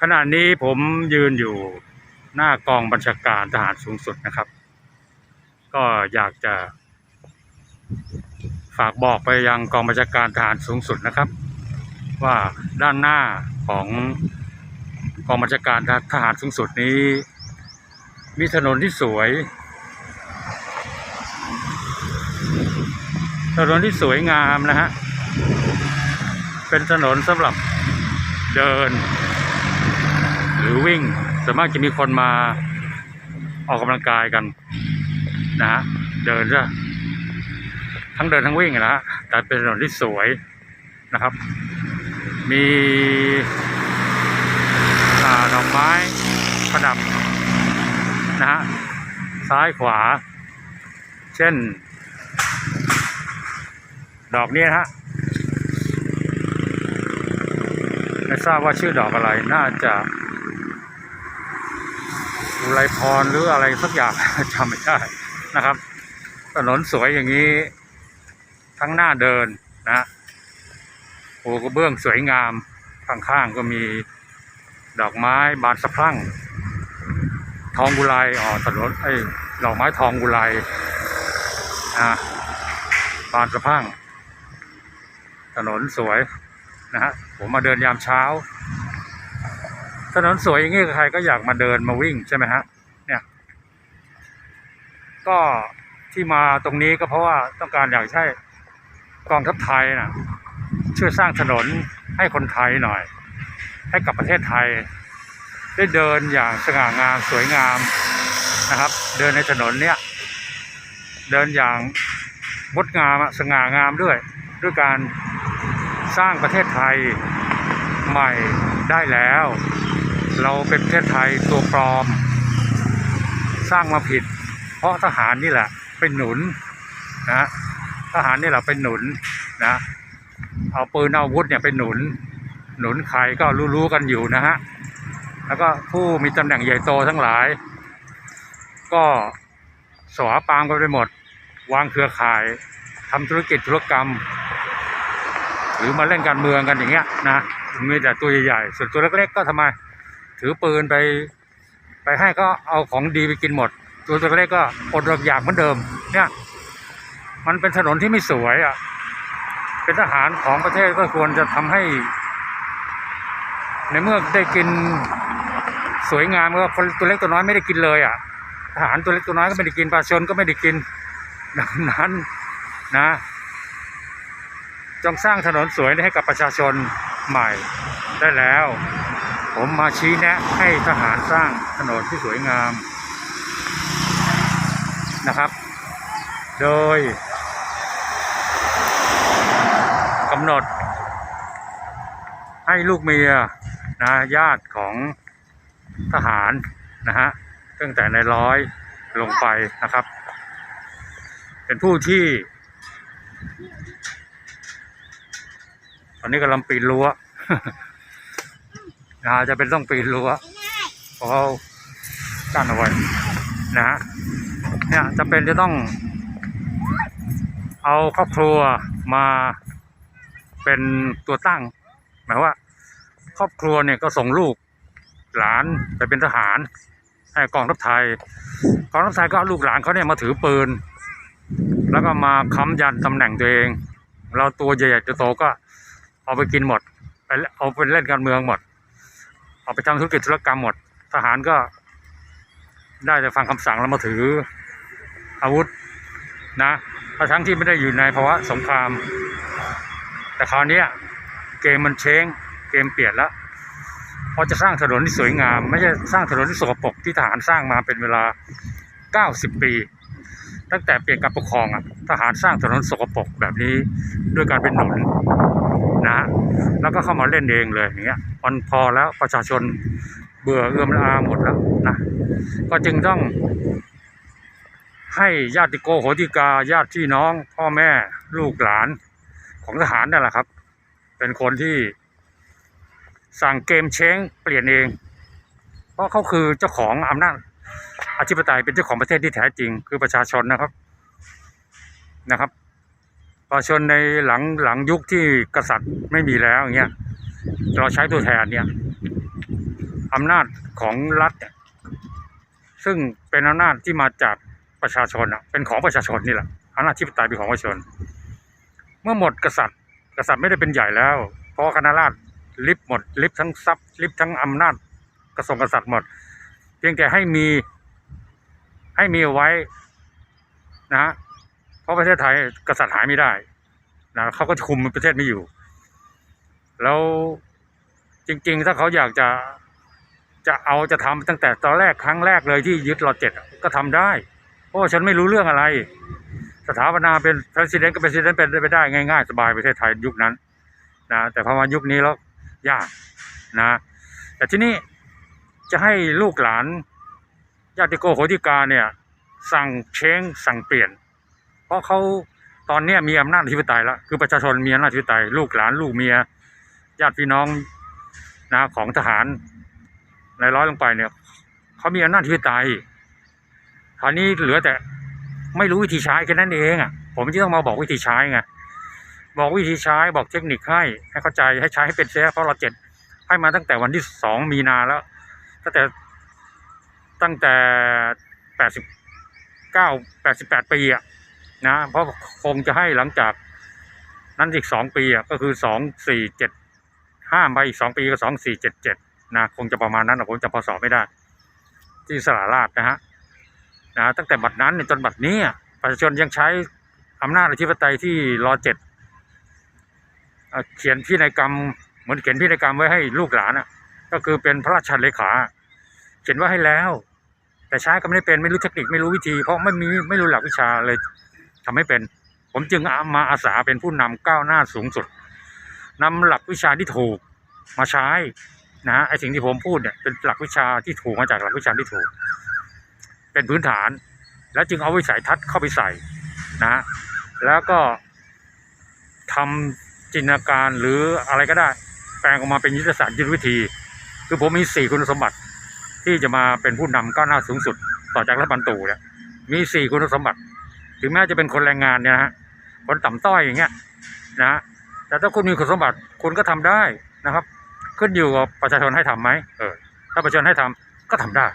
ขณะนี้ผมยืนอยู่หน้ากองบัญชาการทหารสูงสุดนะครับ ก็อยากจะฝากบอกไปยังกองบัญชาการทหารสูงสุดนะครับ ว่าด้านหน้าของกองบัญชาการทหารสูงสุดนี้ มีถนนที่สวย ถนนที่สวยงามนะฮะเป็นถนนสำหรับเดิน รือวิ่งส่วนมากจะมีคนมาออกกำลังกายกันนะฮะเดินจะทั้งเดินทั้งวิ่งนะฮะแต่เป็นถนนที่สวยนะครับ มีดอกไม้ประดับนะฮะซ้ายขวา เช่น ดอกนี้นะฮะไม่ทราบว่าชื่อดอกอะไรน่าจะ อุไรพรหรืออะไรสักอย่างจำไม่ได้นะครับ ถนนสวยอย่างนี้ ทั้งหน้าเดินนะฮะปูกระเบื้องสวยงาม ข้างๆก็มีดอกไม้บานสะพรั่ง ทองกุไรอ๋อถนนไอ้ดอกไม้ทองกุไรนะบานสะพรั่ง ถนนสวยนะฮะผมมาเดินยามเช้า ถนนสวยอย่างนี้ใครก็อยากมาเดินมาวิ่งใช่ไหมฮะเนี่ยก็ที่มาตรงนี้ก็เพราะว่าต้องการอยากให้กองทัพไทยนะช่วยสร้างถนนให้คนไทยหน่อย ให้กับประเทศไทย ได้เดินอย่างสง่างามสวยงามนะครับ เดินในถนนเนี่ยเดินอย่างงดงามสง่างามด้วย ด้วยการสร้างประเทศไทยใหม่ได้แล้ว เราเป็นประเทศไทยตัวปลอม สร้างมาผิด เพราะทหารนี่แหละเป็นหนุนนะทหารนี่แหละเป็นหนุนนะเอาปืนเอาอาวุธเนี่ยเป็นหนุน หนุนใครก็รู้ๆกันอยู่นะฮะแล้วก็ผู้มีตำแหน่งใหญ่โตทั้งหลาย ก็สวาปามกันไปหมด วางเครือข่ายทำธุรกิจธุรกรรม หรือมาเล่นการเมืองกันอย่างเงี้ยนะมีแต่ตัวใหญ่ๆส่วนตัวเล็กๆก็ทำไม ถือปืนไป ไปให้ก็เอาของดีไปกินหมด ตัวตัวเล็กก็อดอยากเหมือนเดิม เนี่ย มันเป็นถนนที่ไม่สวยอะ เป็นทหารของประเทศก็ควรจะทำให้ ในเมื่อได้กินสวยงามก็คนตัวเล็กตัวน้อยไม่ได้กินเลยอะทหารตัวเล็กตัวน้อยก็ไม่ได้กินประชาชนก็ไม่ได้กินดังนั้นนะจงสร้างถนนสวยให้กับประชาชนใหม่ได้แล้ว ผมมาชี้แนะให้ทหารสร้างถนนที่สวยงามนะครับ โดยกำหนด ให้ลูกเมียนะญาติของทหารนะฮะตั้งแต่ในร้อยลงไปนะครับ เป็นผู้ที่ ตอนนี้กำลังปีนรั้ว นะจะเป็นต้องปีนรั้วเพราะเขากั้นเอาไว้นะฮะเนี่ยจะเป็นจะต้อง เอาครอบครัวมาเป็นตัวตั้งหมายว่า ครอบครัวเนี่ยก็ส่งลูกหลานไปเป็นทหารให้กองทัพไทยกองทัพไทยก็เอาลูกหลานเขาเนี่ยมาถือปืน แล้วก็มาค้ำยันตำแหน่งตัวเอง เราตัวใหญ่ๆตัวโตก็เอาไปกินหมดไปเอาไปเล่นการเมืองหมด เอาไปทำธุรกิจธุรกรรมหมด ทหารก็ได้แต่ฟังคำสั่งแล้วมาถืออาวุธนะทั้งที่ไม่ได้อยู่ในภาวะสงคราม แต่คราวนี้เกมมันเช้งเกมเปลี่ยนแล้วพอจะสร้างถนนที่สวยงาม ไม่ใช่สร้างถนนที่สกปรกที่ทหารสร้างมาเป็นเวลา 90 ปี ตั้งแต่เปลี่ยนการปกครองอะทหารสร้างถนนสกปรกแบบนี้ด้วยการเป็นหนุน นะฮะแล้วก็เข้ามาเล่นเองเลยอย่างเงี้ยมันพอแล้วประชาชนเบื่อเอื้อมละอาหมดแล้วนะก็จึงต้องให้ญาติโกโหติกาญาติพี่น้อง พ่อแม่ลูกหลานของทหารนั่นแหละครับ เป็นคนที่สั่งเกมเช้งเปลี่ยนเอง เพราะเขาคือเจ้าของอำนาจอธิปไตยเป็นเจ้าของประเทศที่แท้จริง คือประชาชนนะครับนะครับ ประชาชนในหลังหลังยุคที่กษัตริย์ไม่มีแล้วอย่างเงี้ยเราใช้ตัวแทนเนี่ยอำนาจของรัฐ ซึ่งเป็นอำนาจที่มาจากประชาชนอะเป็นของประชาชนนี่แหละอำนาจที่ปไตยเป็นของประชาชน เมื่อหมดกษัตริย์ กษัตริย์ไม่ได้เป็นใหญ่แล้ว เพราะคณะราษฎรลิบหมดลิบทั้งทรัพย์ลิบทั้งอำนาจกระทรวงกษัตริย์หมด เพียงแต่ให้มีให้มีเอาไว้นะ ราะประเทศไทยกษัตริย์หายไม่ได้นะเขาก็คุมประเทศไม่อยู่ แล้วจริง ๆ ถ้าเขาอยากจะจะเอาจะทำตั้งแต่ตอนแรกครั้งแรกเลยที่ยึดรอเจ็ดก็ทำได้เพราะฉันไม่รู้เรื่องอะไร สถาปนาเป็น president ก็ president เป็นไปได้ง่าย ๆ สบายประเทศไทยยุคนั้นนะแต่พอมายุคนี้แล้วยากนะ แต่ที่นี้จะให้ลูกหลานญาติโกโหติกาเนี่ย สั่งเช้งสั่งเปลี่ยน เพราะเขาตอนเนี้มีอำนาจอธิปไตยแล้วคือประชาชนมีอำนาจอธิปไตยลูกหลานลูกเมียญาติพี่น้องนะของทหารในร้อยลงไปเนี่ยเขามีอำนาจอธิปไตยคราวนี้เหลือแต่ไม่รู้วิธีใช้แค่นั้นเองอะผมจะต้องมาบอกวิธีใช้ไงบอกวิธีใช้บอกเทคนิคให้ให้เข้าใจให้ใช้ให้เป็นเสียเพราะเราเจ็ดให้มาตั้งแต่วันที่สองมีนาแล้วตั้งแต่ตั้งแต่แปดสิบเก้าแปดสิบแปดปีอะ นะเพราะคงจะให้หลังจากนั้นอีกสองปีอะก็คือสองสี่เจ็ดห้ามไปอีกสองปีก็สองสี่เจ็ดเจ็ดนะคงจะประมาณนั้นนะผมจะพอสอบไม่ได้ ที่สระราชนะฮะนะตั้งแต่บัดนั้นจนบัดนี้อะประชาชนยังใช้อำนาจอธิปไตยที่รอเจ็ดเขียนพินัยกรรม เหมือนเขียนพินัยกรรมไว้ให้ลูกหลานอะ ก็คือเป็นพระราชเลขา เขียนไว้ให้แล้ว แต่ใช้ก็ไม่ได้เป็นไม่รู้เทคนิคไม่รู้วิธี เพราะไม่มีไม่รู้หลักวิชาเลย ทำให้เป็น ผมจึงเอามาอาสาเป็นผู้นำก้าวหน้าสูงสุดนำหลักวิชาที่ถูกมาใช้นะฮะไอสิ่งที่ผมพูดเนี่ยเป็นหลักวิชาที่ถูกมาจากหลักวิชาที่ถูก เป็นพื้นฐาน แล้วจึงเอาวิสัยทัศน์เข้าไปใส่นะฮะแล้วก็ทำจินตนาการหรืออะไรก็ได้ แปลงออกมาเป็นยุทธศาสตร์ยุทธวิธี คือผมมีสี่คุณสมบัติที่จะมาเป็นผู้นำก้าวหน้าสูงสุด ต่อจากรัฐบาลตู่เนี่ยมีสี่คุณสมบัติ ถึงแม้จะเป็นคนแรงงานเนี่ยนะฮะคนต่ำต้อยอย่างเงี้ยนะฮะแต่ถ้าคุณมีคุณสมบัติคุณก็ทำได้นะครับ ขึ้นอยู่กับประชาชนให้ทำไหมเออถ้าประชาชนให้ทำก็ทำได้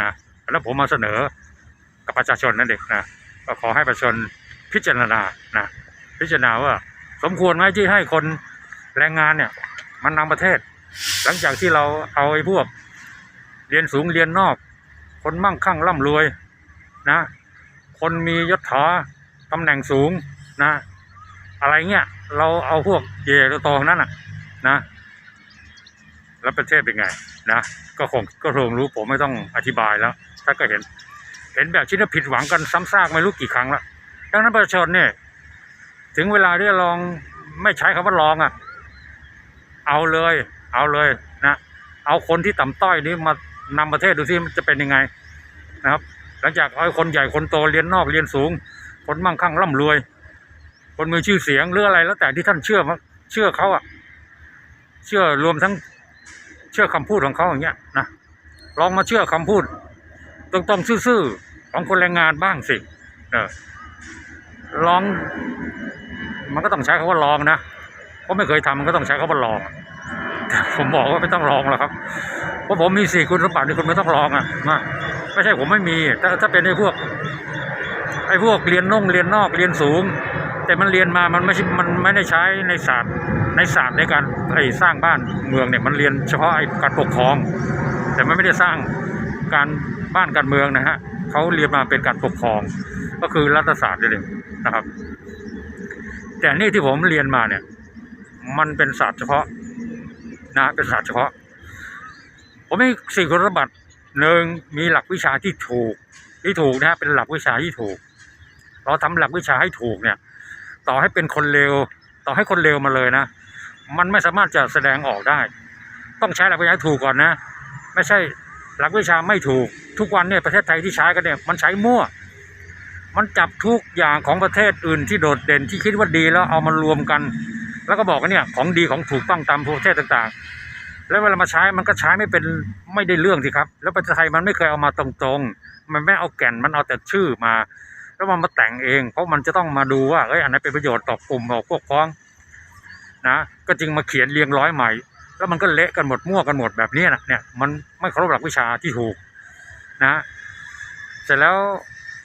นะแล้วผมมาเสนอกับประชาชนนั่นเองนะก็ขอให้ประชาชนพิจารณานะพิจารณาว่าสมควรไหมที่ให้คนแรงงานเนี่ย มันนำประเทศ หลังจากที่เราเอาไอ้พวก เรียนสูงเรียนนอก คนมั่งคั่งร่ำรวยนะ คนมียศถาตำแหน่งสูงนะ อะไรเงี้ยเราเอาพวกเย่โตนั้นน่ะ นะ แล้วประเทศเป็นไง นะก็คงก็คงรู้ผมไม่ต้องอธิบายแล้ว ถ้าก็เห็น เห็นแบบที่น่าผิดหวังกันซ้ำซากไม่รู้กี่ครั้งแล้วดังนั้นประชาชนเนี่ยถึงเวลาที่จะลองไม่ใช้คำว่าลองอะ เอาเลย เอาเลยนะเอาคนที่ต่ำต้อยนี้มานำประเทศดูซิมันจะเป็นยังไงนะครับ ลังจากเอาคนใหญ่คนโตเรียนนอกเรียนสูง คนมั่งคั่งร่ำรวย คนมีชื่อเสียงหรืออะไรแล้วแต่ที่ท่านเชื่อมาเชื่อเขาอะเชื่อรวมทั้งเชื่อคำพูดของเขาอย่างเงี้ยนะลองมาเชื่อคำพูดตรงๆซื่อๆของคนแรงงานบ้างสิเออลอง มันก็ต้องใช้คำว่าลองนะเพราะไม่เคยทำมันก็ต้องใช้คำว่าลองแต่ผมบอกว่าไม่ต้องลองหรอกครับเพราะผมมีสี่คุณสมบัติที่คุณไม่ต้องลองอะนะ ไม่ใช่ผมไม่มี ถ้าถ้าเป็นไอ้พวกไอ้พวกเรียนน่งเรียนนอกเรียนสูง แต่มันเรียนมามันไม่ใช่มันไม่ได้ใช้ในศาสตร์ในศาสตร์ในการไอ้สร้างบ้านเมืองเนี่ยมันเรียนเฉพาะไอ้การปกครอง แต่มันไม่ได้สร้างการบ้านการเมืองนะฮะเขาเรียนมาเป็นการปกครอง ก็คือรัฐศาสตร์นี่เองนะครับ แต่นี่ที่ผมเรียนมาเนี่ย มันเป็นศาสตร์เฉพาะนะเป็นศาสตร์เฉพาะ ผมมีสี่คุณสมบัติ หนึ่งมีหลักวิชาที่ถูกที่ถูกนะฮะเป็นหลักวิชาที่ถูก เราทำหลักวิชาให้ถูกเนี่ย ต่อให้เป็นคนเลวต่อให้คนเลวมาเลยนะ มันไม่สามารถจะแสดงออกได้ ต้องใช้หลักวิชาถูกก่อนนะ ไม่ใช่หลักวิชาไม่ถูก ทุกวันเนี่ยประเทศไทยที่ใช้กันเนี่ยมันใช้มั่ว มันจับทุกอย่างของประเทศอื่นที่โดดเด่นที่คิดว่าดีแล้วเอามารวมกัน แล้วก็บอกว่าเนี่ยของดีของถูกต้องตามประเทศต่างๆ แล้วเวลามาใช้มันก็ใช้ไม่เป็นไม่ได้เรื่องสิครับ แล้วประเทศไทยมันไม่เคยเอามาตรงๆ มันไม่เอาแก่นมันเอาแต่ชื่อมา แล้วมันมาแต่งเอง เพราะมันจะต้องมาดูว่าเอ้ยอันไหนเป็นประโยชน์ต่อกลุ่มต่อพวกพ้องนะก็จึงมาเขียนเรียงร้อยใหม่ แล้วมันก็เละกันหมดมั่วกันหมดแบบนี้นะเนี่ยมันไม่เคารพหลักวิชาที่ถูกนะ เสร็จแล้ว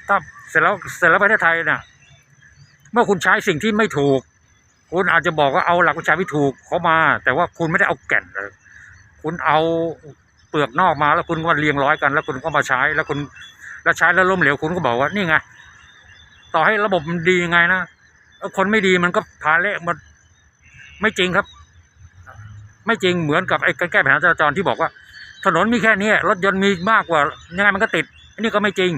ถ้าเสร็จแล้วเสร็จแล้วประเทศไทยเนี่ยเมื่อคุณใช้สิ่งที่ไม่ถูก คุณอาจจะบอกว่าเอาหลักวิชาที่ถูกเขามา แต่ว่าคุณไม่ได้เอาแก่นเลย คุณเอาเปลือกนอกมาแล้วคุณก็มาเรียงร้อยกัน แล้วคุณก็มาใช้ แล้วคุณแล้วใช้แล้วล้มเหลวคุณก็บอกว่านี่ไงต่อให้ระบบมันดียังไงนะคนไม่ดีมันก็พาเละมันไม่จริงครับ ไม่จริงเหมือนกับไอ้การแก้ปัญหาจราจรที่บอกว่า ถนนมีแค่นี้รถยนต์มีมากกว่ายังไงมันก็ติดอันนี้ก็ไม่จริง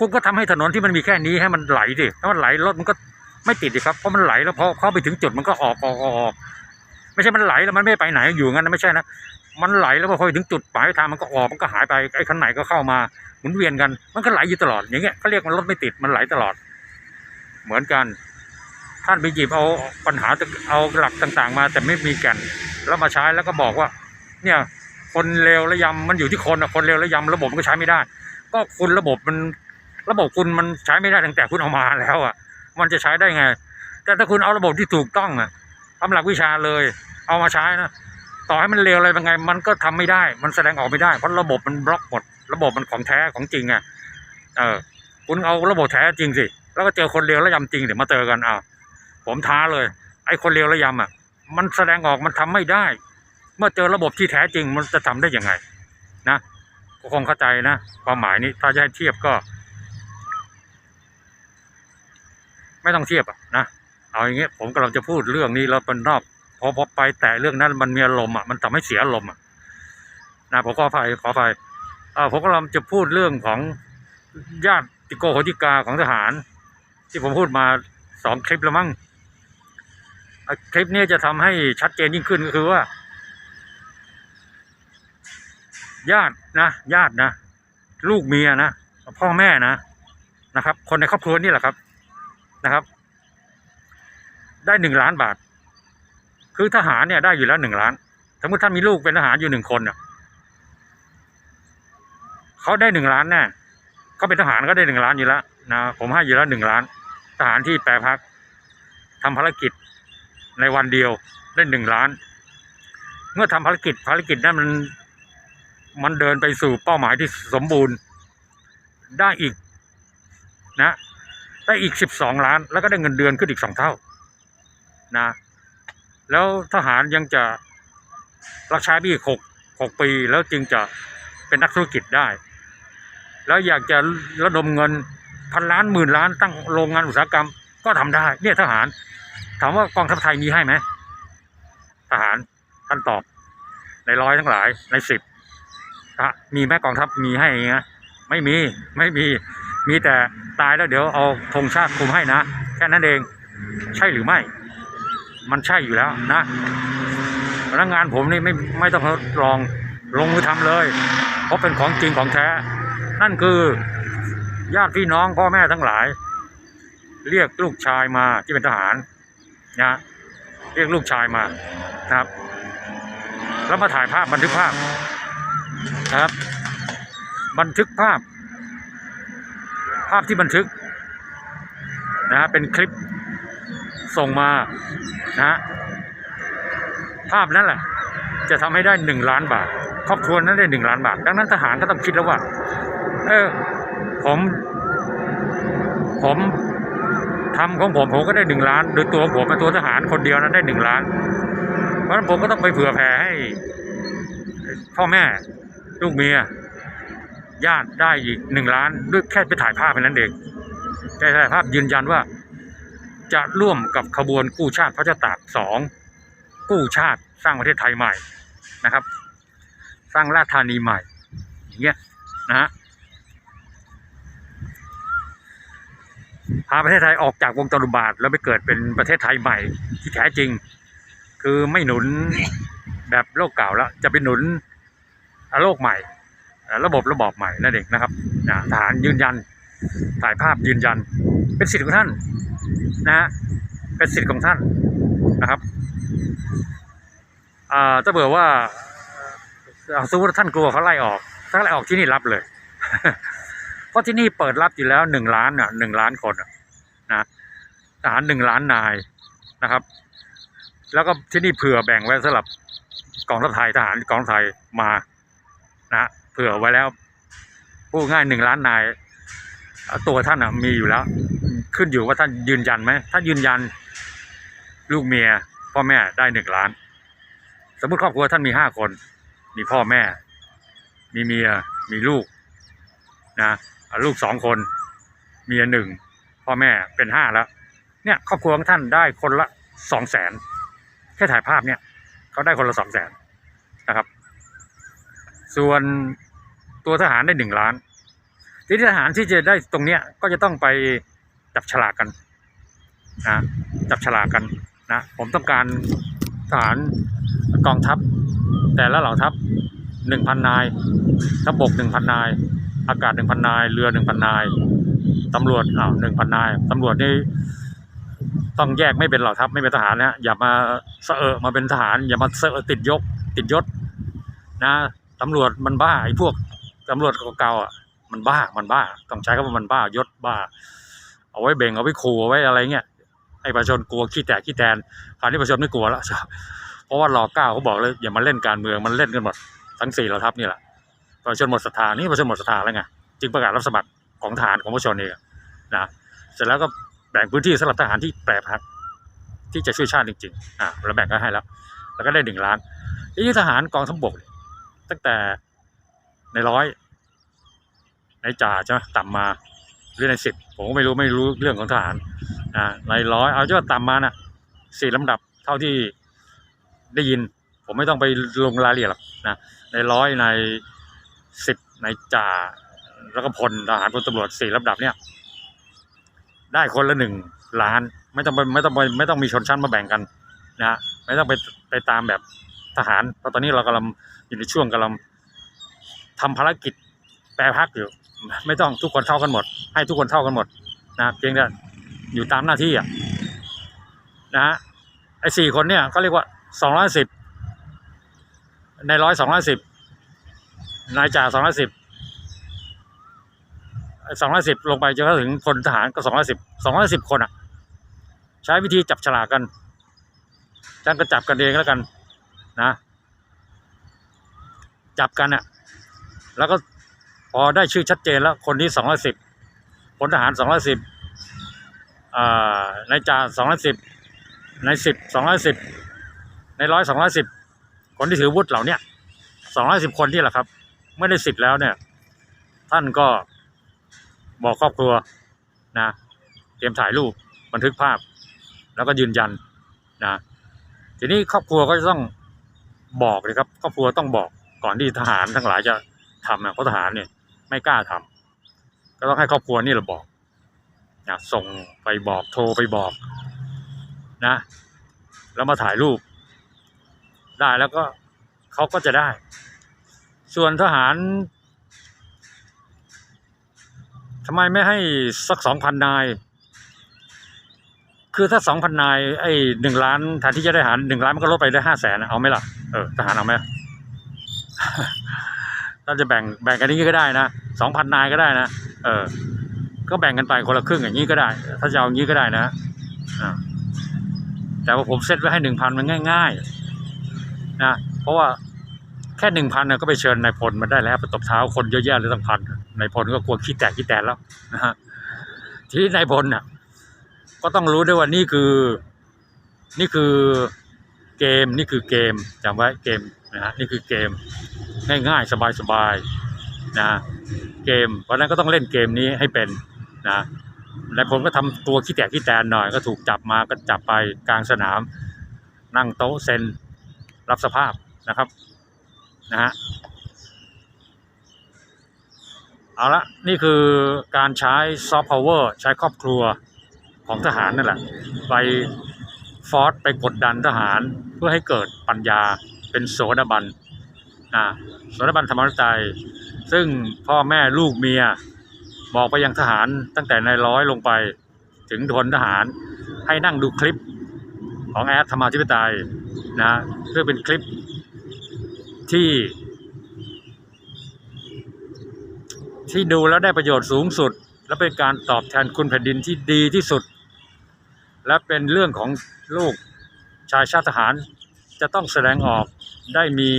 คุณก็ทำให้ถนนที่มันมีแค่นี้ให้มันไหลดิถ้ามันไหลรถมันก็ไม่ติดดิครับเพราะมันไหลแล้วพอเข้าไปถึงจุดมันก็ออกออกออก ไม่ใช่มันไหลแล้วมันไม่ไปไหนอยู่งั้นนะไม่ใช่นะมันไหลแล้วพอถึงจุดปลายทางมันก็ออกมันก็หายไปไอ้คันไหนก็เข้ามาหมุนเวียนกัน มันก็ไหลอยู่ตลอดอย่างเงี้ยเขาเรียกมันรถไม่ติดมันไหลตลอด เหมือนกัน ท่านไปหยิบเอาปัญหาเอาหลักต่างๆ มา แต่ไม่มีแก่นแล้วมาใช้แล้วก็บอกว่า เนี่ย คนเลวและยำมันอยู่ที่คนอะคนเลวและยำระบบมันก็ใช้ไม่ได้ ก็คุณระบบมันระบบคุณมันใช้ไม่ได้ตั้งแต่คุณเอามาแล้วอะมันจะใช้ได้ไง แต่ถ้าคุณเอาระบบที่ถูกต้องอะ ทำหลักวิชาเลย เอามาใช้นะต่อให้มันเลวอะไรเป็นไง มันก็ทำไม่ได้ มันแสดงออกไม่ได้เพราะระบบมันบล็อกหมด ระบบมันของแท้ของจริงอะเออ คุณเอาระบบแท้จริงสิแล้วก็เจอคนเลวและยำจริงเดี๋ยวมาเจอกันอ่าผมท้าเลย ไอ้คนเลวและยำอะ มันแสดงออกมันทำไม่ได้ เมื่อเจอระบบที่แท้จริงมันจะทำได้ยังไง นะก็คงเข้าใจนะความหมายนี้ถ้าจะให้เทียบก็ ไม่ต้องเทียบอะนะ เอาอย่างเงี้ยผมกำลังจะพูดเรื่องนี้แล้วเป็นนอกพอพอไปแต่เรื่องนั้นมันมีอารมณ์อะมันทำให้เสียอารมณ์อะนะผมขออภัยขออภัยเอ่าผมกำลังจะพูดเรื่องของญาติโกโหติกาของทหาร ที่ผมพูดมาสองคลิปแล้วมั้งคลิปนี้จะทำให้ชัดเจนยิ่งขึ้นก็คือว่า ญาตินะญาตินะลูกเมียนะพ่อแม่นะนะครับ คนในครอบครัวนี่แหละครับนะครับ ได้หนึ่งล้านบาท คือทหารเนี่ยได้อยู่แล้วหนึ่งล้าน สมมติท่านมีลูกเป็นทหารอยู่หนึ่งคนเนี่ยเขาได้หนึ่งล้านแน่เขาเป็นทหารก็ได้หนึ่งล้านอยู่แล้วนะผมให้อยู่แล้วหนึ่งล้าน ทหารที่แปรพักทำภารกิจในวันเดียวได้หนึ่งล้าน เมื่อทำภารกิจภารกิจนั้นมันมันเดินไปสู่เป้าหมายที่สมบูรณ์ได้อีกนะได้อีกสิบสองล้าน แล้วก็ได้เงินเดือนขึ้นอีกสองเท่า นะ แล้วทหารยังจะรักษาบี้หกหกปีแล้วจึงจะเป็นนักธุรกิจได้ แล้วอยากจะระดมเงินพันล้านหมื่นล้านตั้งโรงงานอุตสาหกรรมก็ทำได้ เนี่ยทหาร ถามว่ากองทัพไทยมีให้ไหมทหารท่านตอบ ในร้อยทั้งหลายในสิบมีแม่กองทัพมีให้อย่างไม่มีไม่มีมีแต่ตายแล้วเดี๋ยวเอาธงชาติคุมให้นะ แค่นั้นเองใช่หรือไม่ มันใช่อยู่แล้วนะพนักงานผมนี่ไม่ไม่ต้องลองลงมือทำเลย เพราะเป็นของจริงของแท้ นั่นคือญาติพี่น้องพ่อแม่ทั้งหลาย เรียกลูกชายมาที่เป็นทหารนะเรียกลูกชายมานะครับ แล้วมาถ่ายภาพบันทึกภาพนะครับ บันทึกภาพ ภาพที่บันทึกนะฮะเป็นคลิป ส่งมานะภาพนั้นแหละ จะทำให้ได้หนึ่งล้านบาท ครอบครัวนั้นได้หนึ่งล้านบาท ดังนั้นทหารก็ต้องคิดแล้วว่า เออ ผม ผมทำของผมผมก็ได้หนึ่งล้าน โดยตัวผมเป็นตัวทหารคนเดียวนั้นได้หนึ่งล้าน เพราะฉะนั้นผมก็ต้องไปเผื่อแผ่ให้ พ่อแม่ลูกเมียญาติได้อีกหนึ่งล้านด้วยแค่ไปถ่ายภาพแค่นั้นเองแค่ถ่ายภาพยืนยันว่า จะร่วมกับขบวนกู้ชาติพระเจ้าตากสองกู้ชาติสร้างประเทศไทยใหม่นะครับ สร้างราชธานีใหม่อย่างเงี้ยนะฮะพาประเทศไทยออกจากวงจรุบาทแล้วไปเกิดเป็นประเทศไทยใหม่ที่แท้จริง คือไม่หนุนแบบโลกเก่าแล้ว จะไปหนุนโลกใหม่ ระบบระบอบใหม่นั่นเองนะครับนะทหารยืนยันถ่ายภาพยืนยัน เป็นสิทธิ์ของท่าน นะฮะเป็นสิทธิ์ของท่านนะครับอ่าถ้าเผื่อว่าอ่าสมมติท่านกลัวเขาไล่ออกถ้าไล่ออกที่นี่รับเลย เพราะที่นี่เปิดรับอยู่แล้วหนึ่งล้านอะหนึ่งล้านคนนะทหารหนึ่งล้านนายนะครับ แล้วก็ที่นี่เผื่อแบ่งไว้สำหรับกองทัพไทยทหารกองทัพไทยมานะเผื่อไว้แล้วพูดง่ายหนึ่งล้านนายตัวท่านอะมีอยู่แล้ว ขึ้นอยู่ว่าท่านยืนยันไหมถ้ายืนยันลูกเมียพ่อแม่ได้หนึ่งล้าน สมมติครอบครัวท่านมีห้าคน มีพ่อแม่ มีเมียมีลูกนะลูกสองคน เมียหนึ่งพ่อแม่เป็นห้าแล้ว เนี่ยครอบครัวของท่านได้คนละสองแสนแค่ถ่ายภาพเนี่ยเขาได้คนละสองแสนนะครับ ส่วนตัวทหารได้หนึ่งล้าน ทีนี้ทหารที่จะได้ตรงเนี้ยก็จะต้องไป จับฉลากกันนะจับฉลากกันนะผมต้องการทหารกองทัพ แต่ละเหล่าทัพหนึ่งพันนายทัพบกหนึ่งพันนาย อากาศหนึ่งพันนาย เรือหนึ่งพันนายตำรวจอ้าวหนึ่งพันนายตำรวจนี่ต้องแยกไม่เป็นเหล่าทัพไม่เป็นทหารนะอย่ามาเสอะมาเป็นทหาร อย่ามาเสอะติดยก ติดยศนะตำรวจมันบ้าไอ้พวกตำรวจเก่าๆอะมันบ้ามันบ้า ต้องใช้คำว่ามันบ้ายศบ้า เอาไว้เบ่งเอาไว้ขู่เอาไว้อะไรเงี้ยให้ประชาชนกลัวขี้แตกขี้แตนคราวนี้ประชาชนไม่กลัวแล้วเพราะว่ารอเก้าเขาบอกเลยอย่ามาเล่นการเมืองมันเล่นกันหมดทั้งสี่เหล่าทัพนี่แหละประชาชนหมดศรัทธานี่ประชาชนหมดศรัทธาแล้วไงจึงประกาศรับสมัครของทหารของประชาชนเองนะเสร็จแล้วก็แบ่งพื้นที่สำหรับทหารที่แปรพักที่จะช่วยชาติจริงๆอ่าเราแบ่งก็ให้แล้ว แล้วก็ได้หนึ่งล้านทีนี้ทหารกองทัพบกตั้งแต่ในร้อยในจ่าใช่ไหมต่ำมา หรือในสิบผมก็ไม่รู้ไม่รู้เรื่องของทหารนะในร้อยเอาเจ้าต่ำมานะสี่ลำดับเท่าที่ได้ยิน ผมไม่ต้องไปลงรายละเอียดหรอกนะในร้อยในสิบในจ่าแล้วก็พลทหารพลตำรวจสี่ลำดับเนี่ยได้คนละหนึ่งล้าน ไม่ต้องไปไม่ต้องไปไม่ต้องมีชนชั้นมาแบ่งกันนะฮะไม่ต้องไปไปตามแบบทหารเพราะตอนนี้เรากำลังอยู่ในช่วงกำลังทำภารกิจแปรพักอยู่ ไม่ต้องทุกคนเท่ากันหมด ให้ทุกคนเท่ากันหมดนะเพียงแต่อยู่ตามหน้าที่อะนะฮะไอ้สี่คนเนี่ยเขาเรียกว่าสองร้อยสิบในร้อยสองร้อยสิบนายจ่าสองร้อยสิบสองร้อยสิบลงไปจนถึงพลทหารก็สองร้อยสิบสองร้อยสิบคนอะ ใช้วิธีจับฉลากกันจ้างก็จับกันเองแล้วกันนะ จับกันอะ แล้วก็ พอได้ชื่อชัดเจนแล้ว คนที่สองร้อยสิบพลทหารสองร้อยสิบนายจ่าสองร้อยสิบนายสิบสองร้อยสิบในร้อยสองร้อยสิบคนที่ถือวุฒิเหล่านี้สองร้อยสิบคนที่แหละครับไม่ได้สิทธิ์แล้วเนี่ย ท่านก็บอกครอบครัวนะเตรียมถ่ายรูปบันทึกภาพ แล้วก็ยืนยันนะทีนี้ครอบครัวก็จะต้องบอกเลยครับ ครอบครัวต้องบอกก่อนที่ทหารทั้งหลายจะทำนะเพราะทหารเนี่ย ไม่กล้าทำก็ต้องให้ครอบครัวนี่เราบอกนะส่งไปบอกโทรไปบอกนะ แล้วมาถ่ายรูป ได้แล้วก็เขาก็จะได้ ส่วนทหารทำไมไม่ให้สักสองพันนาย คือถ้าสองพันนาย ไอ้หนึ่งล้านแทนที่จะได้หารหนึ่งล้านมันก็ลดไปได้ห้าแสนเอาไหมล่ะ เออทหารเอาไหม ถ้าจะแบ่งแบ่งกันอย่างนี้ก็ได้นะสองพันนายก็ได้นะเออ ก็แบ่งกันไปคนละครึ่งอย่างนี้ก็ได้ ถ้าจะเอาอย่างนี้ก็ได้นะอ่าแต่ว่าผมเซตไว้ให้หนึ่งพันมันง่าย ๆ นะ เพราะว่าแค่หนึ่งพันก็ไปเชิญนายพลมาได้แล้วไปตบเท้าคนเยอะแยะเลยตั้งพันนายพลก็กลัวขี้แตกขี้แตนแล้วนะฮะทีนี้นายพลน่ะ ก็ต้องรู้ด้วยว่านี่คือ นี่คือเกมนี่คือเกมจำไว้เกม นะนี่คือเกมง่ายๆสบายๆนะเกมเพราะฉะนั้นก็ต้องเล่นเกมนี้ให้เป็นนะนายพลก็ทำตัวขี้แตกขี้แตนหน่อยก็ถูกจับมาก็จับไปกลางสนาม นั่งโต๊ะเซ็นรับสภาพนะครับนะฮะเอาละนี่คือการใช้ซอฟต์พาวเวอร์ใช้ครอบครัวของทหารนั่นแหละ ไปฟอร์สไปกดดันทหารเพื่อให้เกิดปัญญา เป็นโสดาบันนะโสดาบันธรรมรใจยซึ่งพ่อแม่ลูกเมียบอกไปยังทหารตั้งแต่ในายร้อยลงไปถึงทนทหารให้นั่งดูคลิปของแอดธรรมาธิปไตยนะเพื่อเป็นคลิปที่ ที่ดูแล้วได้ประโยชน์สูงสุด และเป็นการตอบแทนคุณแผ่นดินที่ดีที่สุด และเป็นเรื่องของลูกชายชาติทหารจะต้องแสดงออก ได้มี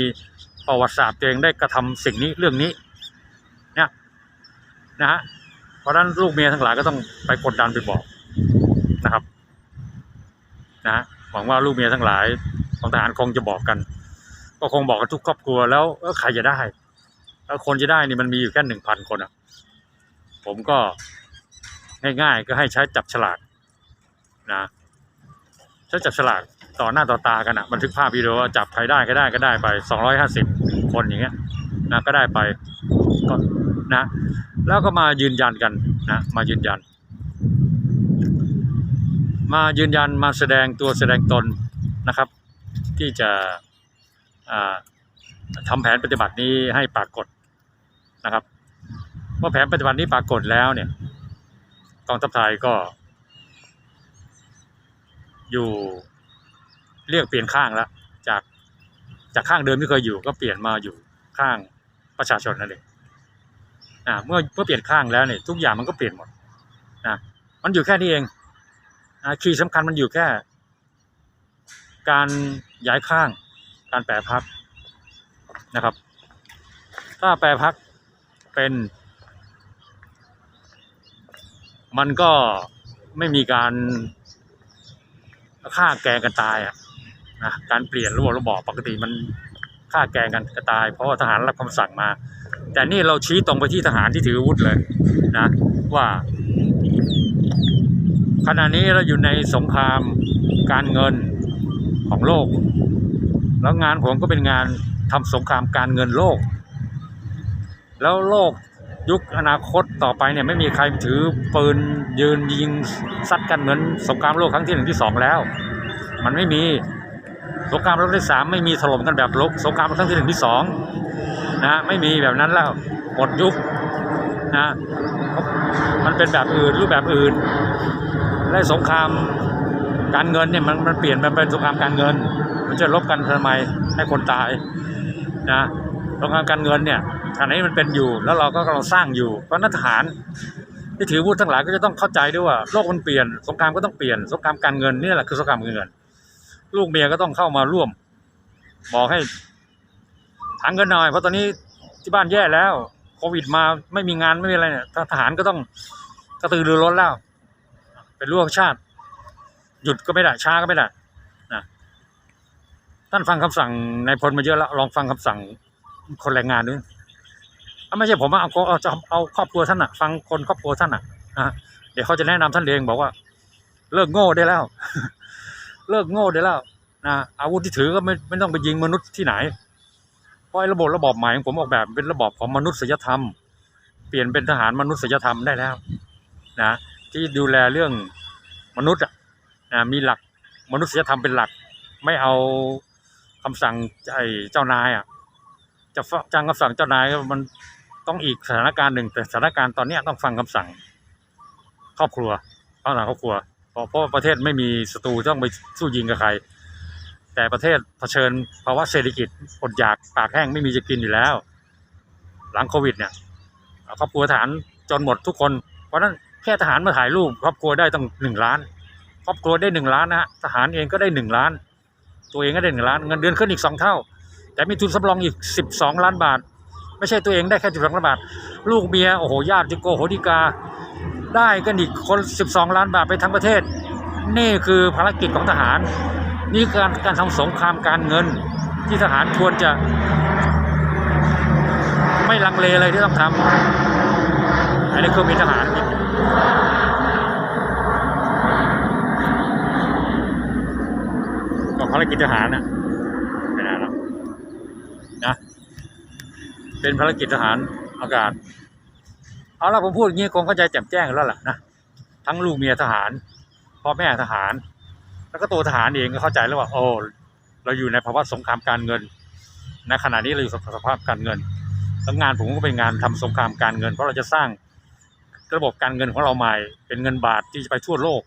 ประวัติศาสตร์ตัวเองได้กระทำสิ่งนี้เรื่องนี้เนี่ยนะฮะเพราะฉะนั้นลูกเมียทั้งหลายก็ต้องไปกดดันไปบอกนะครับนะฮะหวังว่าลูกเมียทั้งหลายของทหารคงจะบอกกัน ก็คงบอกกันทุกครอบครัวแล้วเออใครจะได้แล้วคนจะได้นี่มันมีอยู่แค่หนึ่งพันคนอะ ผมก็ง่ายๆก็ให้ใช้จับฉลากนะใช้จับฉลาก ต่อหน้าต่อตากันอะบันทึกภาพวิดีโอว่าจับใครได้ก็ได้ก็ได้ไปสองร้อยห้าสิบคนอย่างเงี้ยนะก็ได้ไปก็นะ แล้วก็มายืนยันกันนะมายืนยัน มายืนยันมาแสดงตัวแสดงตนนะครับ ที่จะอ่าทำแผนปฏิบัตินี้ให้ปรากฏนะครับเมื่อแผนปฏิบัตินี้ปรากฏแล้วเนี่ยกองทัพไทยก็อยู่ เรียกเปลี่ยนข้างแล้วจากจากข้างเดิมที่เคยอยู่ก็เปลี่ยนมาอยู่ข้างประชาชนนั่นเองอ่าเมื่อเมื่อเปลี่ยนข้างแล้วเนี่ยทุกอย่างมันก็เปลี่ยนหมดนะมันอยู่แค่นี้เองอ่าคีย์สำคัญมันอยู่แค่ การย้ายข้าง การแปรพักนะครับ ถ้าแปรพักเป็น มันก็ไม่มีการฆ่าแกงกันตายอะ นะการเปลี่ยนระบบระบอบปกติมันฆ่าแกงกันกระตาย เพราะว่าทหารรับคำสั่งมา แต่นี่เราชี้ตรงไปที่ทหารที่ถืออาวุธเลยนะว่าขณะนี้เราอยู่ในสงครามการเงินของโลก แล้วงานผมก็เป็นงานทำสงครามการเงินโลก แล้วโลกยุคอนาคตต่อไปเนี่ยไม่มีใครถือปืนยืนยิงซัดกันเหมือนสงครามโลกครั้งที่หนึ่งที่สองแล้ว มันไม่มี สงครามโลกที่สามไม่มีถล่มกันแบบโลกสงครามครั้งที่หนึ่งที่สองนะไม่มีแบบนั้นแล้วหมดยุคนะมันเป็นแบบอื่นรูปแบบอื่นและสงครามการเงินเนี่ยมันมันเปลี่ยนมาเป็นสงครามการเงิน มันจะลบกันทำไมให้คนตายนะสงครามการเงินเนี่ยขณะนี้มันเป็นอยู่แล้วเราก็กำลังสร้างอยู่เพราะนักทหารที่ถือวุธทั้งหลายก็จะต้องเข้าใจด้วยว่าโลกมันเปลี่ยนสงครามก็ต้องเปลี่ยนสงครามการเงินนี่แหละคือสงครามเงิน ลูกเมียก็ต้องเข้ามาร่วม บอกให้หาเงินหน่อย เพราะตอนนี้ที่บ้านแย่แล้วโควิดมาไม่มีงานไม่มีอะไรเนี่ยทหารก็ต้องกระตือรือร้นแล้ว เป็นลูกชาติ หยุดก็ไม่ได้ช้าก็ไม่ได้นะท่านฟังคำสั่งในายพลมาเยอะแล้วลองฟังคำสั่งคนแรงงานดูอะไม่ใช่ผมอะเอาเอาจะเอาครอบครัวท่านอะฟังคนครอบครัวท่านอะนะเดี๋ยวเขาจะแนะนำท่านเองบอกว่า เลิกโง่ได้แล้ว เลิกโง่ได้แล้วนะอาวุธที่ถือก็ไม่ไม่ต้องไปยิงมนุษย์ที่ไหน เพราะไอ้ระบบระบอบใหม่ของผมออกแบบเป็นระบอบของมนุษยธรรม เปลี่ยนเป็นทหารมนุษยธรรมได้แล้วนะที่ดูแลเรื่องมนุษย์อะนะมีหลักมนุษยธรรมเป็นหลัก ไม่เอาคำสั่งไอ้เจ้านายอะจะฟังจ้างคำสั่งเจ้านายมันต้องอีกสถานการณ์หนึ่งแต่สถานการณ์ตอนนี้ต้องฟังคำสั่ง ครอบครัวคำสั่งครอบครัว เพราะเพราะประเทศไม่มีศัตรูต้องไปสู้ยิงกับใคร แต่ประเทศเผชิญภาวะเศรษฐกิจอดอยากปากแห้งไม่มีจะกินอยู่แล้ว หลังโควิดเนี่ยครอบครัวทหารจนหมดทุกคน เพราะนั้นแค่ทหารมาถ่ายรูปครอบครัวได้ตั้งหนึ่งล้าน ครอบครัวได้หนึ่งล้านนะฮะทหารเองก็ได้หนึ่งล้าน ตัวเองก็ได้หนึ่งล้านเงินเดือนขึ้นอีกสองเท่า แต่มีทุนสำรองอีกสิบสองล้านบาท ไม่ใช่ตัวเองได้แค่สิบสองล้านบาท ลูกเมียโอ้โหญาติโกโหติกา ได้กันอีกคนสิบสองล้านบาทไปทั้งประเทศ นี่คือภารกิจของทหาร นี่การการทำสงครามการเงิน ที่ทหารควรจะ ไม่ลังเลเลยที่ต้องทำอันนี้คือมีทหารก็ภารกิจทหารนะไม่นานหรอกนะ เป็นภารกิจทหารอากาศ เอาละผมพูดอย่างนี้คงเข้าใจแจ่มแจ้งแล้วล่ะนะทั้งลูกเมียทหารพ่อแม่ทหาร แล้วก็ตัวทหารเองก็เข้าใจแล้วว่าโอ้เราอยู่ในภาวะสงครามการเงินในขณะนี้เราอยู่สภาพการเงินแล้วงานผมก็เป็นงานทำสงครามการเงิน เพราะเราจะสร้างระบบการเงินของเราใหม่ เป็นเงินบาทที่จะไปทั่วโลก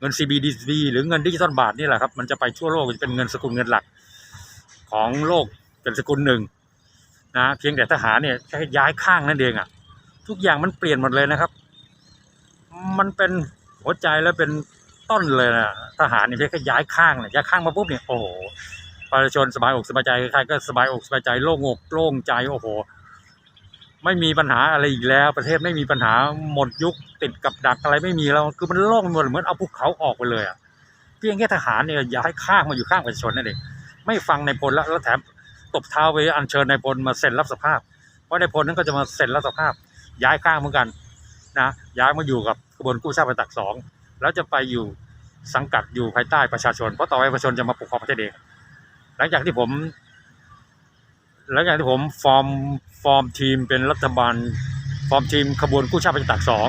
เงิน CBDC หรือเงินดิจิตอลบาทนี่แหละครับมันจะไปทั่วโลกจะเป็นเงินสกุลเงินหลัก ของโลกเป็นสกุลหนึ่งนะเพียงแต่ทหารเนี่ยแค่ย้ายข้างนั่นเองอะ ทุกอย่างมันเปลี่ยนหมดเลยนะครับ มันเป็นหัวใจและเป็นต้นเลยนะทหารเนี่ยงแค่ย้ายข้างเนี่ยย้ายข้างมาปุ๊บเนี่ยโอ้โหประชาชนสบายอกสบายใจใครก็สบายอกสบายใจโล่งอกโล่งใจโอ้โห ไม่มีปัญหาอะไรอีกแล้ว ประเทศไม่มีปัญหาหมดยุคติดกับดักอะไรไม่มีแล้วคือมันโล่งหมดเหมือนเอาภูเขาออกไปเลยอะเพียงแค่ทหารเนี่ยย้ายข้างมาอยู่ข้างประชาชนนั่นเองไม่ฟังในพลแล้วแล้วแถมตบเท้าไปอัญเชิญในายพลมาเซ็นรับสภาพ เพราะในายพลนั้นก็จะมาเซ็นรับสภาพ ย้ายข้างเหมือนกันนะย้ายมาอยู่กับกระบวนกู้ชาติตักสองแล้วจะไปอยู่สังกัดอยู่ภายใต้ประชาชน เพราะต่อไปประชาชนจะมาปกครองประเทศเองหลังจากที่ผมหลังจากที่ผมฟอร์มฟอร์มทีมเป็นรัฐบาลฟอร์มทีมขบวนกู้ชาติประชาธิปไตยสอง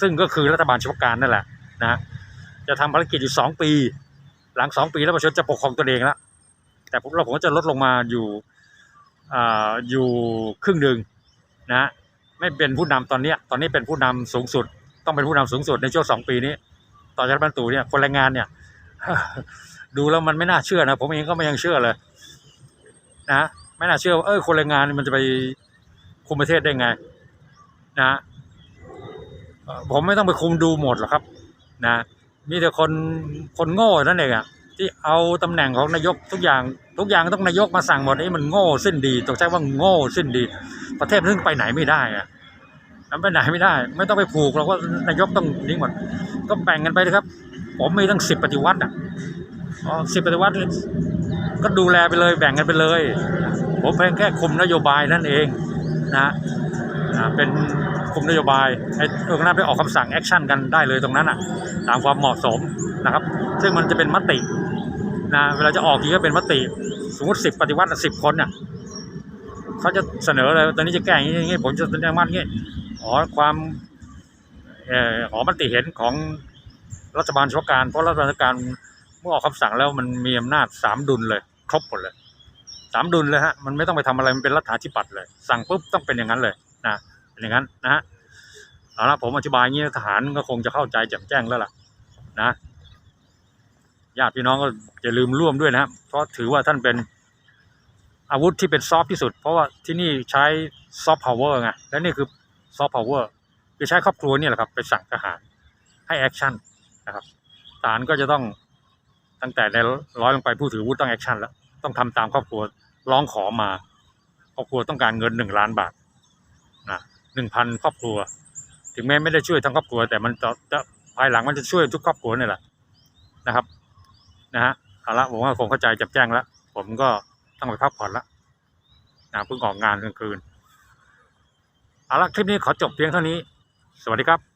ซึ่งก็คือรัฐบาลเฉพาะการนั่นแหละนะจะทำภารกิจอยู่สองปี หลังสองปีแล้วประชาชนจะปกครองตัวเองแล้วแต่ผมเราผมก็จะลดลงมาอยู่อ่าอยู่ครึ่งหนึ่งนะ ไม่เป็นผู้นำตอนเนี้ยตอนนี้เป็นผู้นำสูงสุด ต้องเป็นผู้นำสูงสุดในช่วงสองปีนี้ ต่อจากรัฐบาลตู่เนี่ยคนแรงงานเนี่ยดูแล้วมันไม่น่าเชื่อนะผมเองก็ไม่ยังเชื่อเลยนะไม่น่าเชื่อว่าเออคนแรงงานมันจะไปคุมประเทศได้ไง นะผมไม่ต้องไปคุมดูหมดหรอกครับ นะ มีแต่คนคนโง่นั่นเองอะที่เอาตำแหน่งของนายกทุกอย่าง ทุกอย่างต้องนายกมาสั่งหมดนี่มันโง่สิ้นดีต้องใช้ว่าโง่สิ้นดี ประเทศนึงไปไหนไม่ได้อะมันไปไหนไม่ได้ ไม่ต้องไปผูกหรอกว่านายกต้องนี่หมดก็แบ่งกันไปเลยครับ ผมมีตั้งสิบปฏิวัติอะอ๋อสิบปฏิวัติก็ดูแลไปเลยแบ่งกันไปเลย ผมเพียงแค่คุมนโยบายนั่นเองนะอ่าเป็นคุมนโยบายไอ้ตรงนั้นไปออกคำสั่งแอคชั่นกันได้เลยตรงนั้นอะตามความเหมาะสมนะครับ ซึ่งมันจะเป็นมติ นะเวลาจะออกทีก็เป็นมติสมมติสิบปฏิวัติสิบคนเนี่ยเขาจะเสนอเลยตอนนี้จะแก้อย่างนี้ยงี้ผมจะแสดงว่าอย่างนี้ขอความเอ่อขอมติเห็นของรัฐบาลเฉพาะการ เพราะรัฐบาลเฉพาะการเมื่อออกคำสั่งแล้วมันมีอำนาจสามดุลเลย ครบหมดเลยสามดุลเลยฮะมันไม่ต้องไปทำอะไรมันเป็นรัฐาธิปัตย์เลย สั่งปุ๊บต้องเป็นอย่างนั้นเลยนะเป็นอย่างนั้นนะฮะเอาละผมอธิบายงี้ทหารก็คงจะเข้าใจแจ่มแจ้งแล้วล่ะนะ ญาติพี่น้องก็อย่าลืมร่วมด้วยนะฮะเพราะถือว่าท่านเป็นอาวุธที่เป็นซอฟที่สุด เพราะว่าที่นี่ใช้ซอฟต์พาวเวอร์ไงและนี่คือซอฟต์พาวเวอร์คือใช้ครอบครัวนี่แหละครับ ไปสั่งทหารให้แอคชั่นนะครับทหารก็จะต้องตั้งแต่ในร้อยลงไปผู้ถืออาวุธต้องแอคชั่นแล้วต้องทำตามครอบครัวร้องขอมาครอบครัวต้องการเงินหนึ่งล้านบาทนะหนึ่งพันครอบครัว ถึงแม้ไม่ได้ช่วยทั้งครอบครัว แต่มันจะจะภายหลังมันจะช่วยทุกครอบครัวนี่แหละนะครับ นะฮะเอาละผมว่าคงเข้าใจจับแจ้งแล้ว ผมก็ต้องไปพักผ่อนละนะเพิ่งออกงานกลางคืนเอาละคลิปนี้ขอจบเพียงเท่านี้ สวัสดีครับ